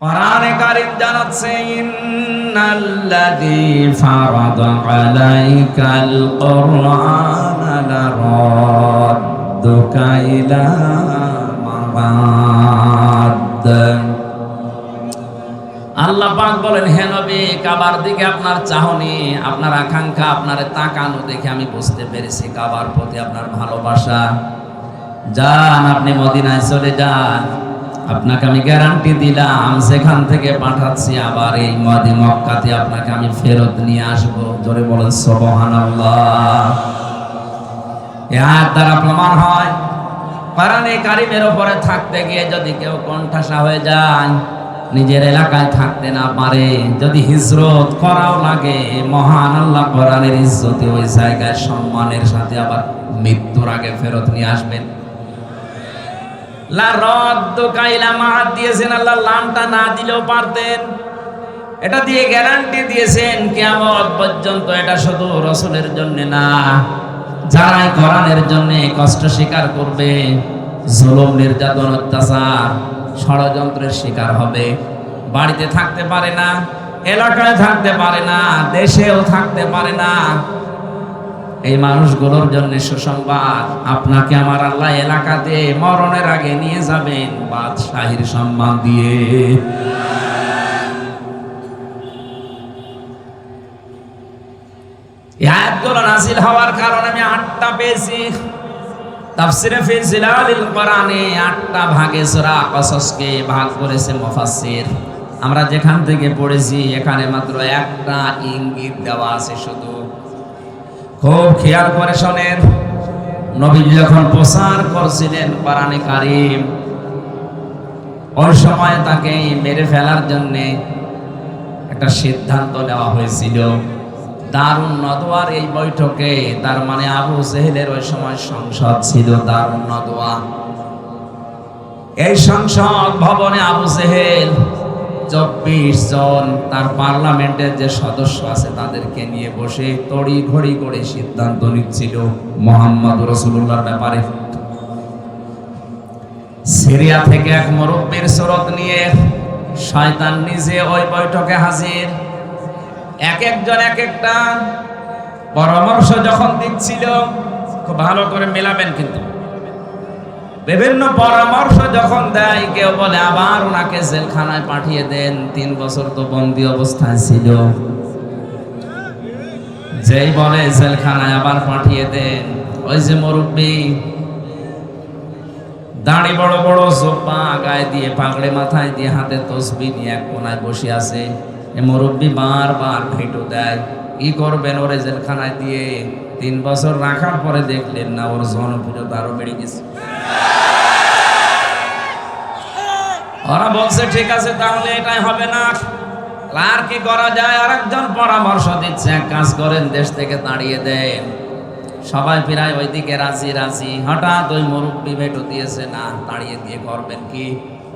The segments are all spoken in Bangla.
কোরআনে আল্লাহ পাক বলেন, হে নবী, কাবার দিকে আপনার চাহনি, আপনার আকাঙ্ক্ষা, আপনার তাকানো দেখে আমি বুঝতে পেরেছি কাবার প্রতি আপনার ভালোবাসা। যান, আপনি মদিনায় চলে যান। আপনাকে আমি গ্যারান্টি দিলাম, সেখান থেকে পাঠাচ্ছি, আবার এই মদি মক্কাতে আপনাকে আমি ফেরত নিয়ে আসব। জোরে বলেন, সুবহানাল্লাহ। এ দ্বারা প্রমাণ হয়, কোরআনে কারিমের উপরে থাকতে গিয়ে যদি কেউ কণ্ঠাসা হয়ে যায়, নিজের এলাকায় থাকতে না পারে, যদি হিজরত করাও লাগে, মহান আল্লাহ কোরআনের ইজ্জতে ওই জায়গায় সম্মানের সাথে আবার মৃত্যুর আগে ফেরত নিয়ে আসবেন। লা রদ্দ কাইলা দিয়েছেন না দিলেও পারতেন। এটা দিয়ে গ্যারান্টি দিয়েছেন, কিয়ামত পর্যন্ত এটা শুধু জন্য না, যারাই কষ্ট স্বীকার করবে, জুলুম, নির্যাতন, অত্যাচার, ষড়যন্ত্রের শিকার হবে। বাড়িতে থাকতে পারে না, এলাকায় থাকতে পারে না, দেশেও থাকতে পারে না এই মানুষগুলোর জন্য সুসংবাদ। আপনাকে আমার আল্লাহ এলাকাতে মরণের আগে নিয়ে যাবেন, বাদশাহীর সম্মান দিয়ে। আমরা যেখান থেকে পড়েছি, এখানে মাত্র একটা ইঙ্গিত দেওয়া আছে শুধু। খুব খেয়াল করে শোনেন। নবী যখন প্রচার করছিলেন কোরআনে কারিম, ওই সময় তাকে মেরে ফেলার জন্য একটা সিদ্ধান্ত নেওয়া হয়েছিল। দারুণ নদোয়ার এই বৈঠকে, তার মানে আবু জেহেলের ওই সময় সংসদ ছিল দারুণ নদোয়া এই সংসদ ভবনে আবু জেহেল চব্বিশ জন তার পার্লামেন্টের যে সদস্য আছে তাদেরকে নিয়ে বসে তড়ি ঘড়ি করে সিদ্ধান্ত নিচ্ছিল মোহাম্মদ রসুল্লাহর ব্যাপারে। সিরিয়া থেকে এক মুরব্বীর সুরত নিয়ে শয়তান নিজে ওই বৈঠকে হাজির। এক একজন এক একটা পরামর্শ যখন দিচ্ছিল, খুব ভালো করে মেলাবেন কিন্তু। বিভিন্ন পরামর্শ যখন দেয়, কেউ বলে, আবার ওনাকে জেলখানায় পাঠিয়ে দেন। তিন বছর তো বন্দি অবস্থায় ছিল। যেই বলে, জেলখানায় আবার পাঠিয়ে দেন। ওই যে মুরব্বী, দাড়ি বড় বড় সোপা গায়ে দিয়ে, পাগড়ে মাথায় দিয়ে হাতে তসবি নিয়ে এক কোনায় বসে আছে। এ মুরব্বী বারবার ভেটো দেয়, কি করবেন ওরে জেলখানায় দিয়ে? তিন বছর রাখার পরে দেখলেন, না, ওর জনপ্রিয়তা আরও বেড়ে গেছে। ওরা বলছে, ঠিক আছে, তাহলে এটাই হবে না। আর কি করা যায়? আরেকজন পরামর্শ দিচ্ছে, এক কাজ করেন, দেশ থেকে তাড়িয়ে দেন। সবাই প্রায় ওইদিকে রাজি রাজি। হঠাৎ ওই মুরব্বী ভেটো দিয়েছে, না, তাড়িয়ে দিয়ে করবেন কি?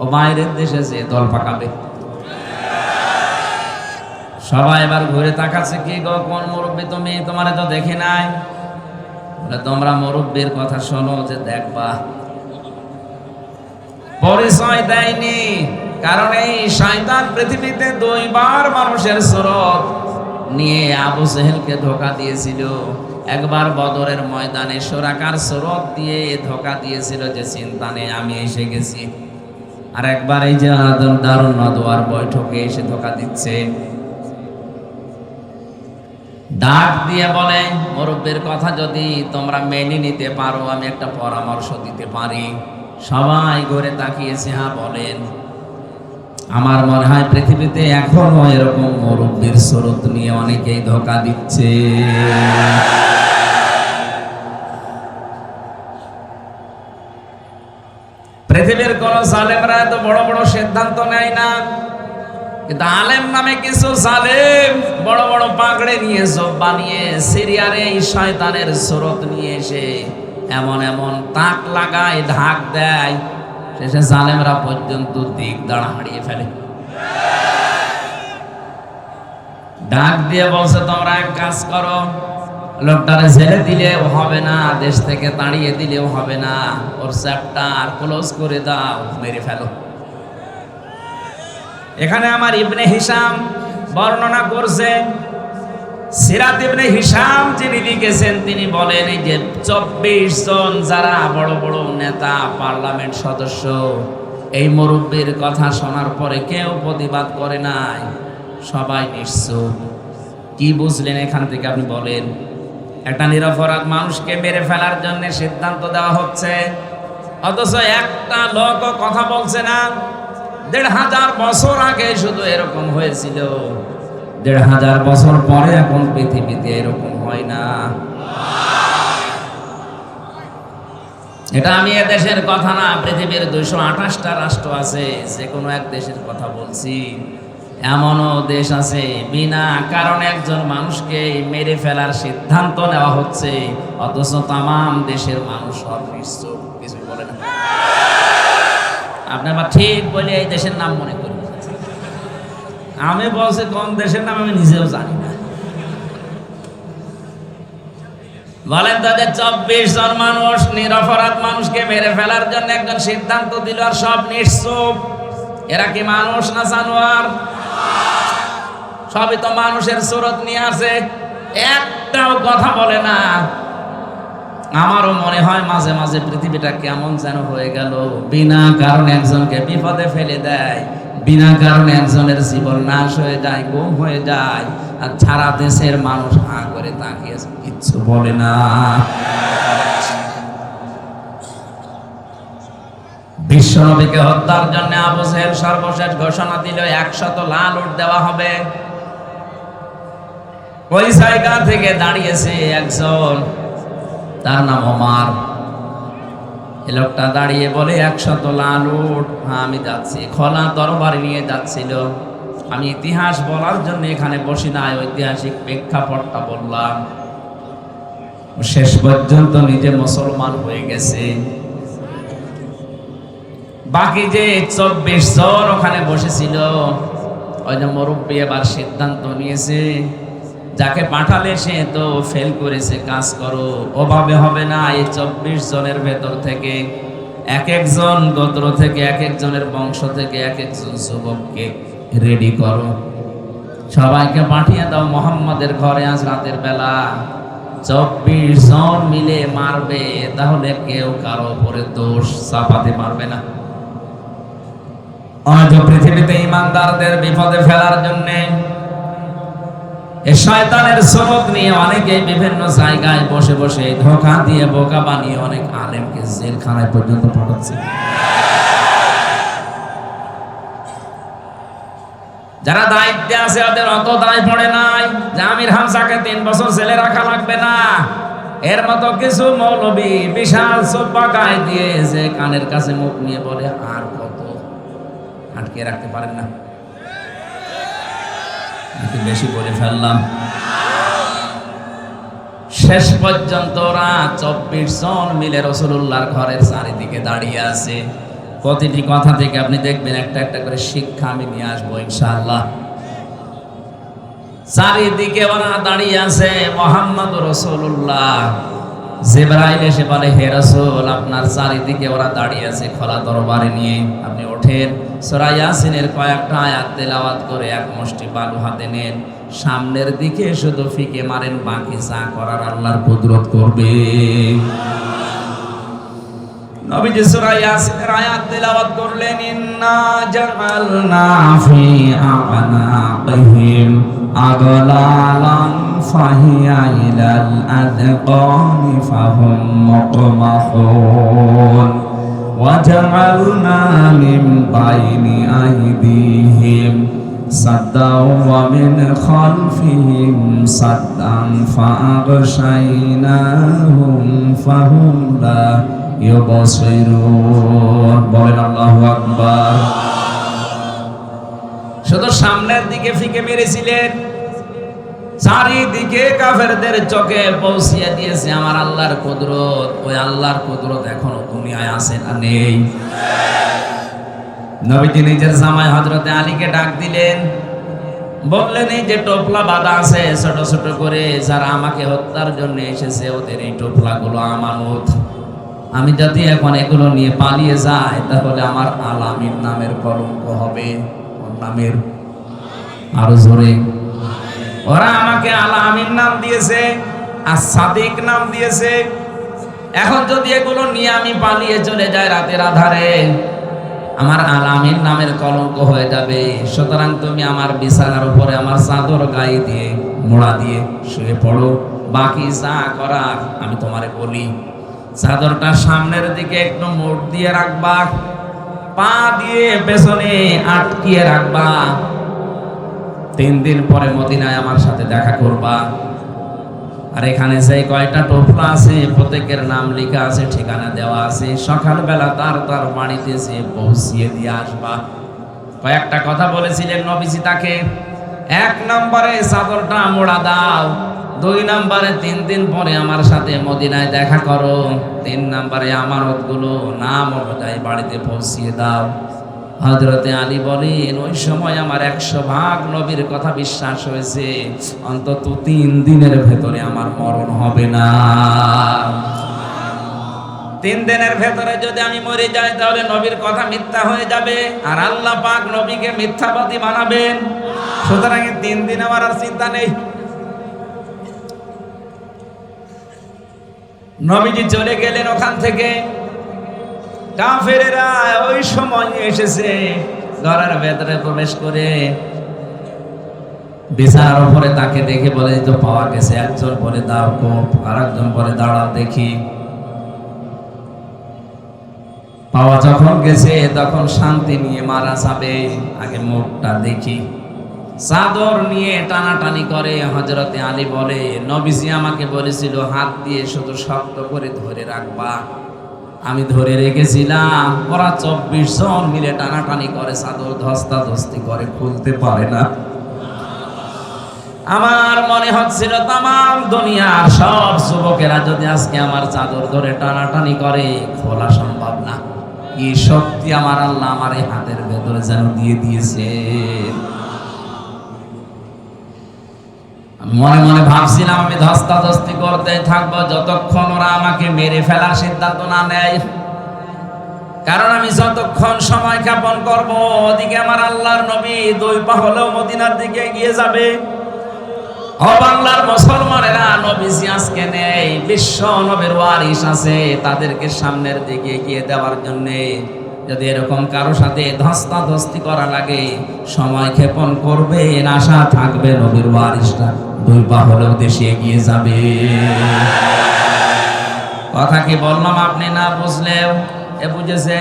ও বাইরের দেশে যে দল পাকাবে। সবাই এবার ঘুরে তাকাচ্ছে, কি গো, কোন মুরব্বী তুমি? তোমারে তো দেখি নাই। তোমরা মুরব্বীর কথা শোনো, যে দেখবা পরিচয় দেয়নি। কারণ এই শয়তান পৃথিবীতে দুইবার মানুষের স্রোত নিয়ে আবু সেহেলকে ধোকা দিয়েছিল। একবার বদরের ময়দানে সোরাকার স্রোত দিয়ে ধোকা দিয়েছিল যে, চিন্তা নেই, আমি এসে গেছি। আর একবার এই যে দারুণ নদোয়ার বৈঠকে এসে ধোকা দিচ্ছে। ডাক দিয়ে বলে, মুরব্বীর কথা যদি তোমরা মেনে নিতে পারো, আমি একটা পরামর্শ দিতে পারি। সবাই ঘুরে তাকিয়েছে হ্যাঁ বলেন, আমার মনে হয় পৃথিবীতে এখনও এরকম মুরব্বীর স্রোত নিয়ে অনেকেই ধোকা দিচ্ছে। পৃথিবীর কোন সালেমরা এত বড় বড় সিদ্ধান্ত নেয় না, কিন্তু আলেম নামে কিছু সালেম বড় বড় পাগড়ে নিয়ে সব বানিয়ে সিরিয়ারে এই শয়তানের স্রোত নিয়ে এসে এমন এমন তাক লাগায়, ঢাক দেয়, শেষে জালেমরা পর্যন্ত দিক দাঁড়া হারিয়ে ফেলে। ডাক দিয়ে বলছে, তোমরা এক কাজ করো, লোকটারে ছেড়ে দিলেও হবে না, দেশ থেকে তাড়িয়ে দিলেও হবে না, ওর চ্যাপ্টার ক্লোজ করে দাও, মেরে ফেলো। এখানে আমার ইবনে হিসাম বর্ণনা করছে সিরাত ইবনে হিসাম যিনি লিখেছেন, তিনি বলেন এই যে চব্বিশ জন যারা বড় বড় নেতা, পার্লামেন্ট সদস্য, এই মুরব্বীর কথা শোনার পরে কেউ প্রতিবাদ করে নাই। সবাই নিশ্চুপ। কি বুঝলেন এখান থেকে আপনি বলেন? একটা নিরপরাধ মানুষকে মেরে ফেলার জন্য সিদ্ধান্ত দেওয়া হচ্ছে, অথচ একটা লোক কথা বলছে না। দেড় হাজার বছর আগে শুধু এরকম হয়েছিল। দেড় হাজার বছর পরে এখন পৃথিবীতে এরকম হয় না। এটা আমি দেশের কথা না, পৃথিবীর দুইশো আঠাশটা রাষ্ট্র আছে যে কোনো এক দেশের কথা বলছি। এমনও দেশ আছে, বিনা কারণে একজন মানুষকে মেরে ফেলার সিদ্ধান্ত নেওয়া হচ্ছে, অথচ তাম দেশের মানুষ কিছু বলে না। আপনি আবার ঠিক বলে এই দেশের নাম মনে করি আমি বলছি কোন দেশের নাম আমি নিজেও জানি না। বলেন তাদের চব্বিশ জন মানুষ নিরপরাধ মানুষকে মেরে ফেলার জন্য একজন সিদ্ধান্ত দিল আর সব নিশ্চুপ। এরা কি মানুষ না জানোয়ার? সবই তো মানুষের সুরত নিয়ে আছে একটাও কথা বলে না। আমারও মনে হয় মাঝে মাঝে পৃথিবীটা কেমন যেন হয়ে গেল। বিনা কারণে একজনকে বিপদে ফেলে দেয়। বিনা কারণে একজনের জীবন নাশ হয়ে যায়, গুম হয়ে যায়, আর সারা দেশের মানুষ হা করে তাকিয়ে কিচ্ছু বলে না। বিশ্বনবীকে হত্যার জন্য আবু সাহেব সর্বশেষ ঘোষণা দিল, একশত লাল উঠ দেওয়া হবে। ওই জায়গা থেকে দাঁড়িয়েছে একজন, তার নাম ওমার। লোকটা দাঁড়িয়ে বলে, একশত লাল উঠ। হ্যাঁ আমি যাচ্ছি। খোলা দরবার নিয়ে যাচ্ছিল। আমি ইতিহাস বলার জন্য এখানে বসি নাই ঐতিহাসিক প্রেক্ষাপটটা বললাম। শেষ পর্যন্ত নিজে মুসলমান হয়ে গেছে। বাকি যে চব্বিশ জন ওখানে বসেছিল, ওই যে মুরব্বী এবার সিদ্ধান্ত নিয়েছে যাকে পাঠালে সে তো ফেল করেছে, কাজ করো। ওভাবে হবে না, এই চব্বিশ জনের ভেতর থেকে এক একজন গোত্র থেকে এক একজনের বংশ থেকে এক একজন যুবককে রেডি করো। সবাইকে পাঠিয়ে দাও মোহাম্মদের ঘরে আজ রাতের বেলা। চব্বিশ জন মিলে মারবে, তাহলে কেউ কারও উপরে দোষ চাপাতে পারবে না। আজ পৃথিবীতে ইমানদারদের বিপদে ফেলার জন্যে শয়তানের স্রোত নিয়ে অনেকে বিভিন্ন জায়গায় বসে বসে ধোকা দিয়ে বোকা বানিয়ে অনেক আলেমকে জেলখানায় পর্যন্ত পাঠাচ্ছে। যারা দায়িত্বে আছে ওদের অত দায় পড়ে নাই। যে আমির হামসাকে তিন বছর জেলে রাখা লাগবে না। এর মতো কিছু মৌলবী বিশাল সোপা গায়ে দিয়ে যে কানের কাছে মুখ নিয়ে বলে, আর কত আটকে রাখতে পারেন না? নাকি বেশি বলে ফেললাম। শেষ পর্যন্ত ওরা চব্বিশ জন মিলে রসুল্লাহর ঘরের চারিদিকে দাঁড়িয়ে আছে। প্রতিটি কথা থেকে আপনি দেখবেন একটা একটা করে শিক্ষা আমি নিয়ে আসব ইনশাআল্লাহ। চারিদিকে ওরা দাঁড়িয়ে আছে, মোহাম্মদ রসুল্লাহ জেবরাইল এসে বলে, হে রসুল, আপনার চারিদিকে ওরা দাঁড়িয়ে আছে খোলা দরবারে নিয়ে। আপনি ওঠেন। সূরা ইয়াসিনের কয়েকটা আয়াত তেলাওয়াত করে এক মুষ্টি বালু হাতে নেন। সামনের দিকে শুধু ফিকে মারেন, বাকি যা করার আল্লাহর কুদরত করবে। নবীজি সূরা ইয়াসিনের আয়াত তেলাওয়াত করলেন, ইন্না জাআলনা ফি আ'নাকিহিম আগলালান ফাহিয়া ইলাল আযকানি ফাহুম মুকমাহুন وجعلنا من بين أيديهم سدا ومن خلفهم سدا فأغشيناهم فهم لا يبصرون বলেন আল্লাহু আকবার শুধু সামনের দিকে ফিকে মেরেছিলেন চারিদিকে কাফেরদের চোখে পৌঁছিয়ে দিয়েছে আমার আল্লাহর কুদরত। ওই আল্লাহর কুদরত এখনও দুনিয়ায় আসে না নেই? নবীজি নিজের জামাই হজরতে আলীকে ডাক দিলেন, বললেন, এই যে টোপলা বাঁধা আছে ছোট ছোট করে, যারা আমাকে হত্যার জন্য এসেছে, ওদের এই টোপলাগুলো আমানত আমি যদি এখন এগুলো নিয়ে পালিয়ে যাই, তাহলে আমার আলামিন নামের কলঙ্ক হবে কোন নামের আরও জোরে। ওরা আমাকে আলা আমিন নাম দিয়েছে, আর সাদিক নাম দিয়েছে। এখন যদি এগুলো নিয়ে আমি পালিয়ে চলে যাই রাতের আধারে, আমার আলামিন নামের কলঙ্ক হয়ে যাবে। সুতরাং তুমি আমার বিছানার উপরে আমার চাদর গায়ে দিয়ে, মোড়া দিয়ে শুয়ে পড়ো। বাকি যা করার আমি তোমারে বলি। চাদরটা সামনের দিকে একটু মোড় দিয়ে রাখবা, পা দিয়ে পেছনে আটকিয়ে রাখবা। তিন দিন পরে মদিনায় আমার সাথে দেখা করবা। আর এখানে সেই কয়টা টোপলা আছে, প্রত্যেকের নাম লেখা আছে, ঠিকানা দেওয়া আছে। সকালবেলা তার তার বাড়িতে সে পৌঁছিয়ে দিয়ে আসবা। কয়েকটা কথা বলেছিলেন নবীজি তাকে, এক নম্বরে চাদরটা মোড়া দাও, দুই নম্বরে তিন দিন পরে আমার সাথে মদিনায় দেখা করো, তিন নম্বরে আমানতগুলো নাম অনুযায়ী বাড়িতে পৌঁছিয়ে দাও। হজরতে আলী বলেন, ওই সময় আমার একশো ভাগ নবীর কথা বিশ্বাস হয়েছে। অন্তত তিন দিনের ভেতরে আমার মরণ হবে না। তিন দিনের ভেতরে যদি আমি মরে যাই, তাহলে নবীর কথা মিথ্যা হয়ে যাবে আর আল্লাহ পাক নবীকে মিথ্যাবাদী বানাবেন সুতরাং তিন দিন আমার আর চিন্তা নেই। নবীজি চলে গেলেন ওখান থেকে। কাফেরেরা ওই সময় এসেছে ঘরের ভেতরে প্রবেশ করে বিছানার উপরে তাকে দেখে বলে তো পাওয়া গেছে, একজন বলে দাও, কোপ আর একজন বলে দাঁড়াও দেখি। পাওয়া যখন গেছে, তখন শান্তি নিয়ে মারা যাবে, আগে মুখটা দেখি। চাদর নিয়ে টানাটানি করে হজরতে আলী বলে, নবীজি আমাকে বলেছিল, হাত দিয়ে শুধু শক্ত করে ধরে রাখবা। আমি ধরে রেখেছিলাম, ওরা চব্বিশ জন মিলে টানাটানি করে, চাদর ধস্তা ধস্তি করে, খুলতে পারে না। আমার মনে হচ্ছিল, তামাম দুনিয়ার সব যুবকেরা যদি আজকে আমার চাদর ধরে টানাটানি করে, খোলা সম্ভব না। কি শক্তি আমার আল্লাহ আমার এই হাতের ভেতরে যেন দিয়ে দিয়েছে। মনে মনে ভাবছিলাম আমি ধস্তাধস্তি করতে থাকব, যতক্ষণ ওরা আমাকে মেরে ফেলার সিদ্ধান্ত না নেয়। কারণ আমি যতক্ষণ সময় জ্ঞাপন করব, ওদিকে আমার আল্লাহর নবী দুই পা হলেও মদিনার দিকে এগিয়ে যাবে। মুসলমানেরা, নবীজি আজকে নেই, বিশ্ব নবের ওয়ারিস আছে তাদেরকে সামনের দিকে এগিয়ে দেওয়ার জন্যে। যদি এরকম কারও সাথে ধস্তা ধস্তি করা লাগে, সময় ক্ষেপণ করবে আশা থাকবে নবীর ওয়ারিসটা দুই পা হলেও দেশে এগিয়ে যাবে। কথা কি বললাম আপনি না বুঝলেও? এ বুঝেছে?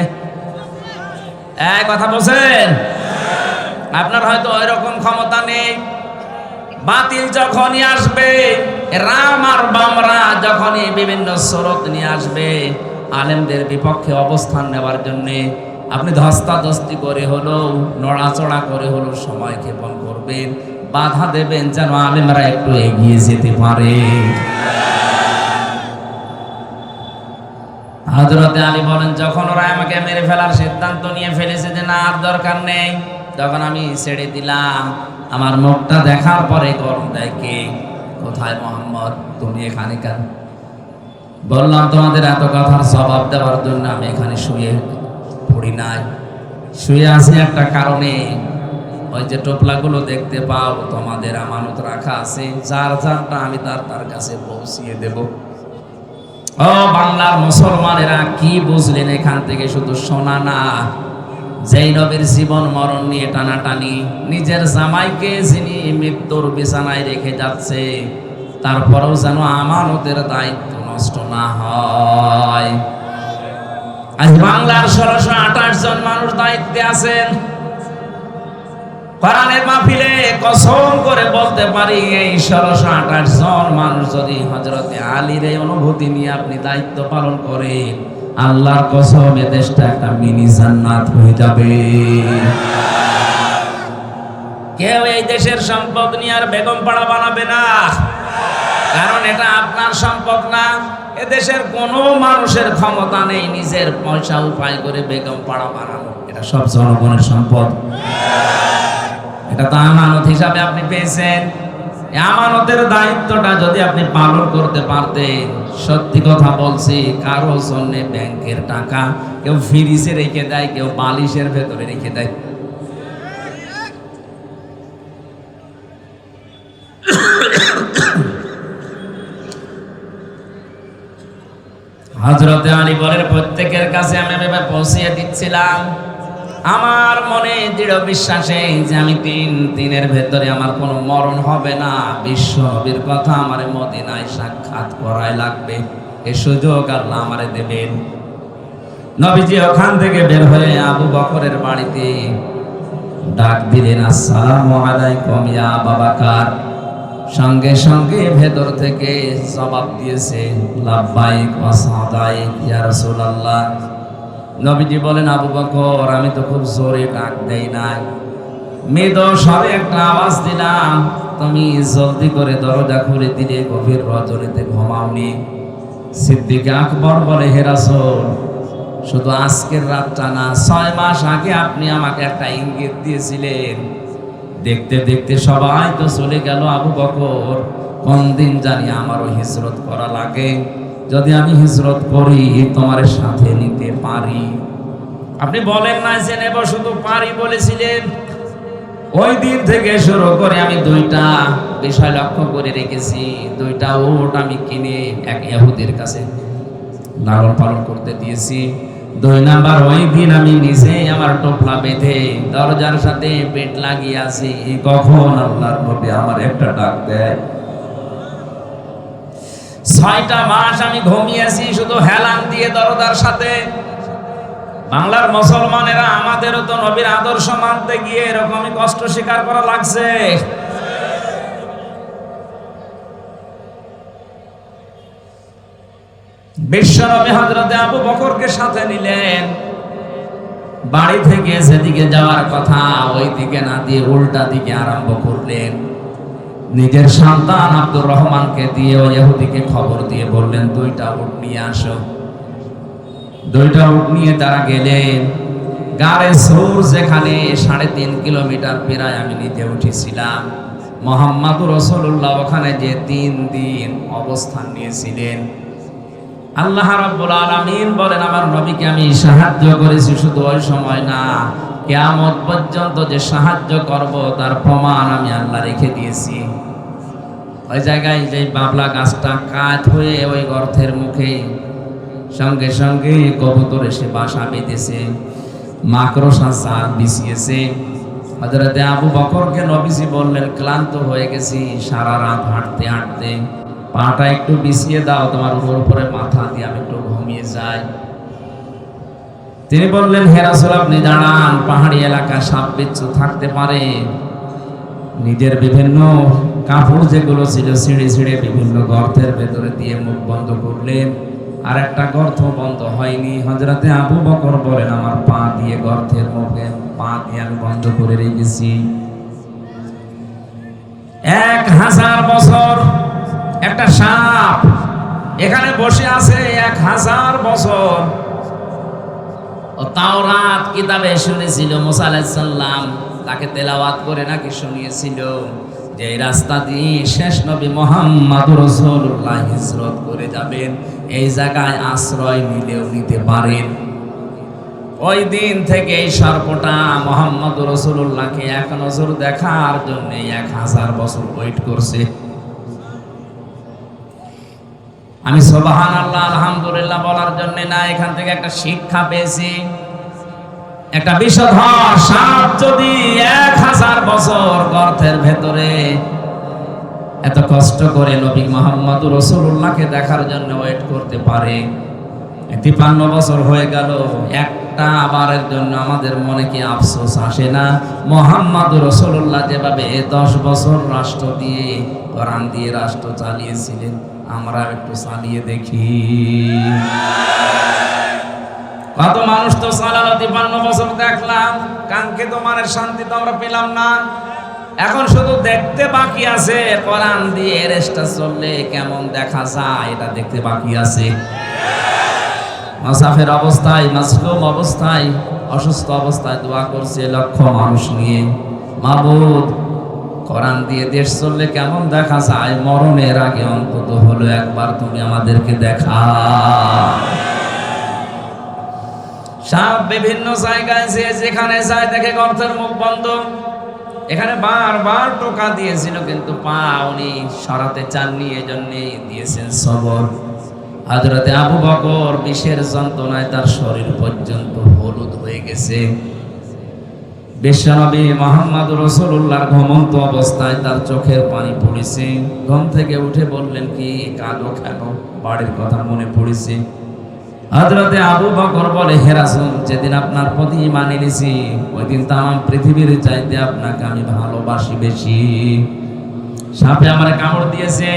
এই কথা বলছেন? আপনার হয়তো ওই রকম ক্ষমতা নেই। বাতিল যখনই আসবে, রাম আর বামরা যখনই বিভিন্ন স্রোত নিয়ে আসবে আলেমদের বিপক্ষে অবস্থান নেওয়ার জন্যে আপনি ধস্তাধস্তি করে হলো নড়াচড়া করে হলো সময় ক্ষেপণ করবেন, বাধা দেবেন যেন আলেমরা একটু এগিয়ে যেতে পারে। হজরতে আলী বলেন, যখন ওরা আমাকে মেরে ফেলার সিদ্ধান্ত নিয়ে ফেলেছে যে না, আর দরকার নেই, তখন আমি ছেড়ে দিলাম। আমার মুখটা দেখার পরে গরম দেয় কে? কোথায় মোহাম্মদ? তুমি এখানে কেন? বললাম, তোমাদের এত কথার জবাব দেওয়ার জন্য আমি এখানে শুয়ে পড়ি নাই। শুয়ে আছি একটা কারণে। ওই যে টোপলাগুলো দেখতে পাও, তোমাদের আমানত রাখা আছে। যার যারটা আমি তার তার কাছে পৌঁছিয়ে দেব। ও বাংলার মুসলমানেরা, কি বুঝলেন এখান থেকে? শুধু শোনা না, যেই জীবন, মরণ নিয়ে টানাটানি, নিজের জামাইকে যিনি মৃত্যুর বিছানায় রেখে যাচ্ছে, তারপরেও যেন আমানতের দায়িত্ব নষ্ট না হয়। আজ বাংলার ষোলোশো আঠাশ জন মানুষ দায়িত্বে আছেন। কসম করে বলতে পারি, এই ষোলোশো আঠাশ জন মানুষ যদি আলীর এই অনুভূতি নিয়ে আপনি দায়িত্ব পালন করেন, আল্লাহর কসম, এ দেশটা একটা মিনি জান্নাত হয়ে যাবে। কেউ এই দেশের সম্পদ নিয়ে আর বেগম পাড়া বানাবে না। কারণ এটা আপনার সম্পদ না। এদেশের দেশের কোনো মানুষের ক্ষমতা নেই নিজের পয়সা উপায় করে বেগম পাড়া বানানো। এটা সব জনগণের সম্পদ। এটা তো আমানত হিসাবে আপনি পেয়েছেন। আমানতের দায়িত্বটা যদি আপনি পালন করতে পারতেন, সত্যি কথা বলছি, কারও জন্য ব্যাংকের টাকা কেউ ফ্রিজে রেখে দেয়, কেউ বালিশের ভেতরে রেখে দেয় হজরতে আলী বলেন, প্রত্যেকের কাছে আমি এভাবে পৌঁছিয়ে দিচ্ছিলাম। আমার মনে দৃঢ় বিশ্বাসে যে আমি তিন দিনের ভেতরে আমার কোনো মরণ হবে না। বিশ্ব কথা আমার মদিনায় সাক্ষাৎ করাই লাগবে। এ সুযোগ আল্লাহ আমারে দেবেন। নবীজি ওখান থেকে বের হয়ে আবু বকরের বাড়িতে ডাক দিলেন, আসসালামু আলাইকুম ইয়া বাবাকার সঙ্গে সঙ্গে ভেতর থেকে জবাব দিয়েছে নবীজি বলেন, আবু বকর, আমি তো খুব জোরে ডাক দেই নাই। মৃদ স্বরে একটা আওয়াজ দিলাম, তুমি জলদি করে দরজা খুলে দিলে, গভীর রজনীতে ঘুমাওনি। সিদ্দিক আকবর বলে হেরাসল শুধু আজকের রাতটা না, ছয় মাস আগে আপনি আমাকে একটা ইঙ্গিত দিয়েছিলেন। দেখতে দেখতে সবাই তো চলে গেল আবু বকর। কোন দিন জানি আমারও হিজরত করা লাগে? যদি আমি হিজরত করি, তোমার সাথে নিতে পারি। আপনি বলেন না যে নেব, শুধু পারি বলেছিলেন। ওই দিন থেকে শুরু করে আমি দুইটা বিষয় লক্ষ্য করে রেখেছি। দুইটা ওট আমি কিনে এক ইহুদির কাছে লালন পালন করতে দিয়েছি। দুই নাম্বার, ওই দিন আমি নিজে আমার টোপলা বেঁধে দরজার সাথে পেট লাগিয়ে আছি কখন আল্লাহর নবী আমার একটা ডাক দেয়? ছয়টা মাস আমি ঘুমিয়েছি, শুধু হেলান দিয়ে দরজার সাথে। বাংলার মুসলমানেরা আমাদেরও তো নবীর আদর্শ মানতে গিয়ে এরকমই কষ্ট স্বীকার করা লাগছে। বিশ্বনবী হজরতে আবু বকরকে সাথে নিলেন। বাড়ি থেকে যেদিকে যাওয়ার কথা ওই দিকে না দিয়ে উল্টা দিকে আরম্ভ করলেন। নিজের সন্তান আব্দুর রহমানকে দিয়ে ওই ইহুদিকে খবর দিয়ে বললেন, দুইটা উট নিয়ে আসো। দুইটা উট নিয়ে তারা গেলেন। গাড়ে সৌর যেখানে সাড়ে তিন কিলোমিটার প্রায় আমি নিতে উঠেছিলাম। মোহাম্মদ রসুল্লাহ ওখানে যে তিন দিন অবস্থান নিয়েছিলেন। আল্লাহ রাব্বুল আলামিন বলেন, আমার নবীকে আমি সাহায্য করেছি শুধু ওই সময় না। কিয়ামত পর্যন্ত যে সাহায্য করব, তার প্রমাণ আমি আল্লাহ রেখে দিয়েছি। ওই জায়গায় যে বাবলা গাছটা কাঠ হয়ে ওই গর্তের মুখে সঙ্গে সঙ্গে কবুতর এসে বাসা বেঁধেছে, মাকড়সা জাল বিছিয়েছে। হজরতে আবু বকরকে নবীজি বললেন, ক্লান্ত হয়ে গেছি, সারা রাত হাঁটতে হাঁটতে। পাটা একটু বিছিয়ে দাও, তোমার উপর উপরে মাথা দিয়ে আমি একটু ঘুমিয়ে যাই। তিনি বললেন হেরাসুল আপনি দাঁড়ান, পাহাড়ি এলাকা সাপ বিচ্ছু থাকতে পারে। নিজের বিভিন্ন কাপড় যেগুলো ছিল, ছিঁড়ে ছিঁড়ে বিভিন্ন গর্তের ভেতরে দিয়ে মুখ বন্ধ করলেন। আর একটা গর্ত বন্ধ হয়নি। হজরতে আবু বকর বলেন, আমার পা দিয়ে গর্তের মুখে পা দিয়ে আমি বন্ধ করে রেখেছি। এক হাজার বছর এখানে বসে আছে এক হাজার বছর। তাওরাত কিতাবে শুনেছিল মুসা আলাইসাল্লাম তাকে তেলাওয়াত করে নাকি শুনিয়েছিল যে রাস্তা দিয়ে শেষ নবী মোহাম্মদ রসুল্লাহ হিজরত করে যাবেন, এই জায়গায় আশ্রয় নিলেও নিতে পারেন। ওই দিন থেকে এই সর্পটা মোহাম্মদ রসুল্লাহকে এক নজর দেখার জন্য এক হাজার বছর ওয়েট করছে। আমি সোবাহান আল্লাহ আলহামদুলিল্লাহ বলার জন্য না, এখান থেকে একটা শিক্ষা পেয়েছি। একটা বিষধর সাপ যদি এক হাজার বছর গর্তের ভেতরে এত কষ্ট করে নবী মোহাম্মদ রসুল্লাহকে দেখার জন্য ওয়েট করতে পারে, তিপ্পান্ন বছর হয়ে গেল, একটা আবারের জন্য আমাদের মনে কি আফসোস আসে না? মোহাম্মদ রসুল্লাহ যেভাবে দশ বছর রাষ্ট্র দিয়ে, কোরআন দিয়ে রাষ্ট্র চালিয়েছিলেন আমরা একটু চালিয়ে দেখি। কত মানুষ তো চালালো তিপ্পান্ন বছর দেখলাম কাঙ্কে তোমার শান্তি তো আমরা পেলাম না। এখন শুধু দেখতে বাকি আছে, কোরআন দিয়ে রেস্টা চললে কেমন দেখা যায়, এটা দেখতে বাকি আছে। মাসাফের অবস্থায় মাসলুম অবস্থায়, অসুস্থ অবস্থায় দোয়া করছে লক্ষ মানুষ নিয়ে। মাবুদ কোরআন দিয়ে দেশ চললে কেমন দেখা যায়? মরণের আগে অন্তত হলো একবার তুমি আমাদেরকে দেখা। সাপ বিভিন্ন জায়গায় যে যেখানে যায় দেখে গর্তের মুখ বন্ধ। এখানে বারবার টোকা দিয়েছিল, কিন্তু পা উনি সরাতে চাননি, এজন্য দিয়েছেন সবর। হাজরতে আবু বকর বিষের যন্ত্রণায় তার শরীর পর্যন্ত হলুদ হয়ে গেছে। বিশ্বনবী মোহাম্মদ রসুল্লাহর ঘুমন্ত অবস্থায় তার চোখের পানি পড়েছে। ঘুম থেকে উঠে বললেন, কি কাঁদো কেন? বাড়ির কথা মনে পড়েছে। হজরতে আবু বকর বলে হেরাসুন যেদিন আপনার প্রতি ইমান এনেছি ওই দিন তাম পৃথিবীর চাইতে আপনাকে আমি ভালোবাসি বেশি। সাপে আমার কামড় দিয়েছে।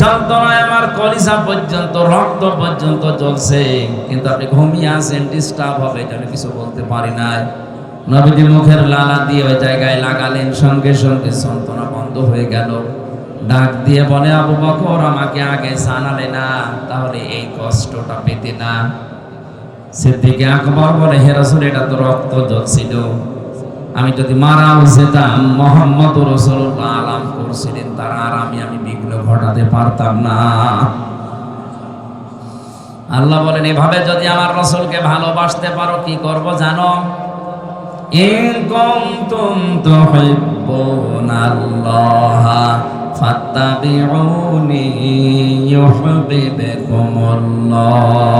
যন্ত্রণায় আমার কলিজা পর্যন্ত, রক্ত পর্যন্ত জ্বলছে। কিন্তু আপনি ঘুমিয়ে আছেন ডিস্টার্ব হবে, এটা কিছু বলতে পারি নাই। নবীজি মুখের লালা দিয়ে ওই জায়গায় লাগালেন, সঙ্গে সঙ্গে যন্ত্রণা বন্ধ হয়ে গেল। ডাক দিয়ে বলে, আবু বকর, আমাকে আগে জানালে না, তাহলে এই কষ্টটা পেতে না। সিদ্দিকে আকবর বলে, হে এটা তো রক্ত জ্বলছিল আমি যদি মারাও যেতাম মোহাম্মদ রসুল্লাহ আলাম করছিলেন, তার আরামে আমি বিঘ্ন ঘটাতে পারতাম না। আল্লাহ বলেন, এভাবে যদি আমার রসুলকে ভালোবাসতে পারো, কি করব জানো? إن كنتم تحبون الله فاتبعوني يحببكم الله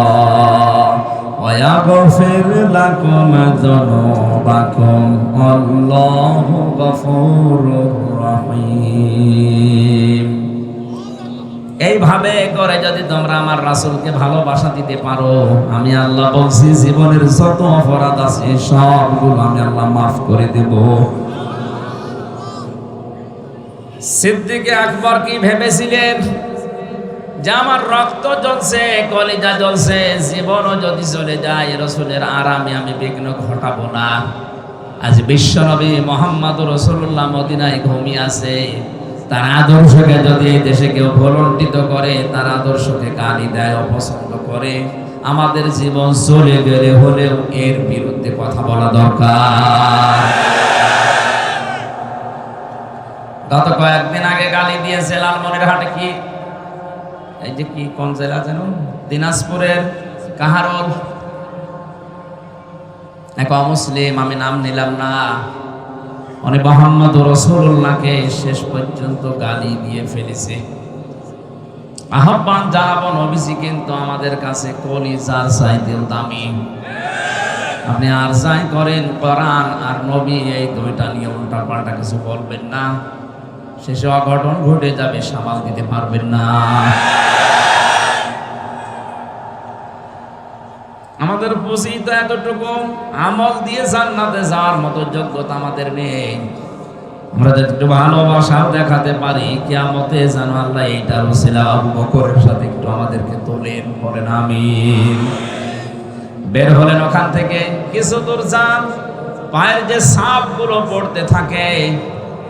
ويغفر لكم ذنوبكم الله غفور رحيم এইভাবে করে যদি তোমরা আমার রাসূলকে ভালোবাসা দিতে পারো, আমি আল্লাহ বলছি, জীবনের যত অপরাধ আছে, সবগুলো আমি আল্লাহ মাফ করে দেব। সিদ্দিকে আকবর কি ভেবেছিলেন যে আমার রক্ত জ্বলছে, কলিজা জ্বলছে, জীবনও যদি চলে যায়, রসুলের আরামে আমি বিঘ্ন ঘটাবো না। আজ বিশ্বনবী মোহাম্মদ রসুল্লাহ মদিনায় ঘুমিয়ে আছে। তার আদর্শকে যদি এই দেশে কেউ ভলন্টিত করে, তার আদর্শকে গালি দেয়, অপছন্দ করে, আমাদের জীবন চলে গেলে হলেও এর বিরুদ্ধে কথা বলা দরকার। গত কয়েকদিন আগে গালি দিয়েছে লালমনির হাটে কি? এই যে কি, কোন জেলা যেন? দিনাজপুরের কাহারল এক অমুসলিম, আমি নাম নিলাম না। উনি মোহাম্মদ রসুল্লাহকে শেষ পর্যন্ত গালি দিয়ে ফেলেছে। আহ্বান জানাব নবীজি, কিন্তু আমাদের কাছে কলি যার চাইতেও দামি। আপনি আর যাই করেন কোরআন আর নবী এই দুইটা নিয়ে উল্টা পাল্টা কিছু বলবেন না। শেষে অঘটন ঘটে যাবে, সামাল দিতে পারবেন না। আমাদের পুঁজি তো এতটুকু। আমল দিয়ে জান্নাতে যাওয়ার মতো যোগ্যতা আমাদের নেই। আমরা যদি একটু ভালোবাসা দেখাতে পারি, কিয়ামতে জানো আল্লাহ এইটা রসিলা আবু বকরের সাথে একটু আমাদেরকে তোলেন, বলেন আমি বের হলেন ওখান থেকে। কিছু দূর যান, পায়ের যে সাপগুলো পড়তে থাকে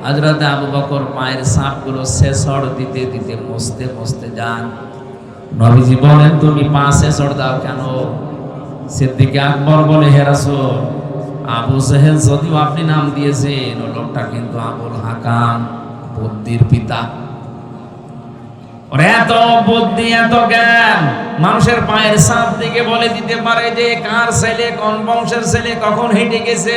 হজরতে আবু বকর পায়ের সাপ সাপগুলো শেষড় দিতে দিতে মুছতে মুছতে যান। নবীজি বলেন, তুমি পা শেষড় দাও কেন? সিদ্দিকে আকবর বলে হেরাসুল আবু জেহেল যদিও আপনি নাম দিয়েছেন, ও লোকটা কিন্তু আবুল হাকাম, বুদ্ধির পিতা। এত বুদ্ধি, এত জ্ঞান, মানুষের পায়ের সাপ দিকে বলে দিতে পারে যে, কার ছেলে, কোন বংশের ছেলে, কখন হেঁটে গেছে?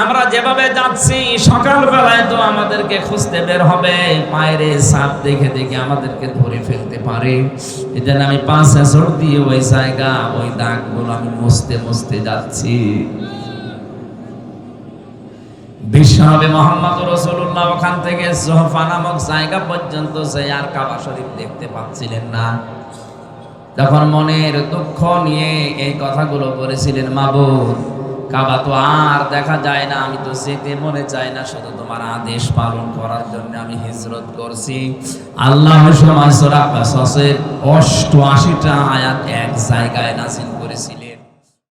আমরা যেভাবে যাচ্ছি, সকালবেলায় তো আমাদেরকে খুঁজতে বের হবে। পায়ের সাপ দেখে দেখে আমাদেরকে ধরে ফেলতে পারে। জন্য আমি পাঁচ হাজার দিয়ে ওই জায়গা, ওই দাগগুলো আমি মুছতে মুছতে যাচ্ছি। বিশ্বনবী মোহাম্মদ রসুল্লাহ ওখান থেকে জহফা নামক জায়গা পর্যন্ত যে আর কাবা শরীফ দেখতে পাচ্ছিলেন না। যখন মনের দুঃখ নিয়ে এই কথাগুলো করেছিলেন মাবুদ কাবা তো আর দেখা যায় না, আমি তো যেতে মনে চাই না, শুধু তোমার আদেশ পালন করার জন্য আমি হিজরত করছি। আল্লাহ সমাজ অষ্টআশিটা আয়াত এক জায়গায় নাসিল করেছিলেন।